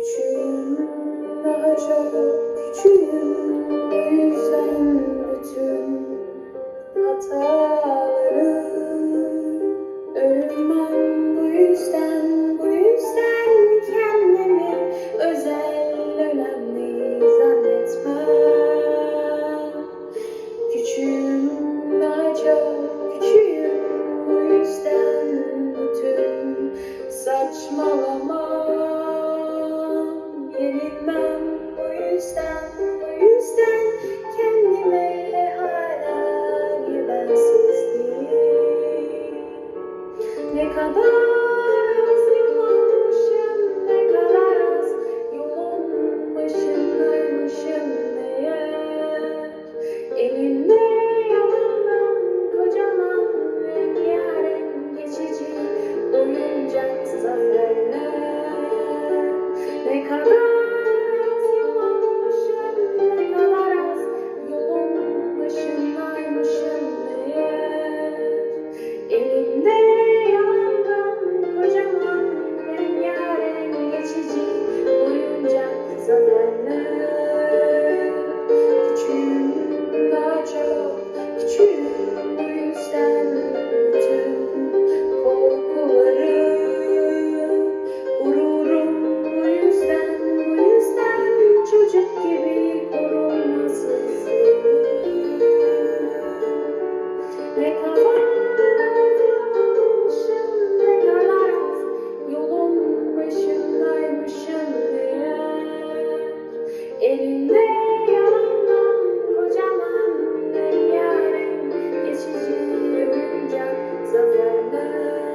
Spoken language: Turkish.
Küçüğüm daha çok küçüğüm Bu bütün hataları Ölmem bu yüzden kendimi Özel önemli zannetmem Küçüğüm daha çok Ne kadar az ne kadar az yollanmışım, varmışım. Elimde yalandan kocaman rengarenk geçici oyuncak zaferler. Ne Elinde yalandan kocaman bir yarın Geçici ömürcan zaferler.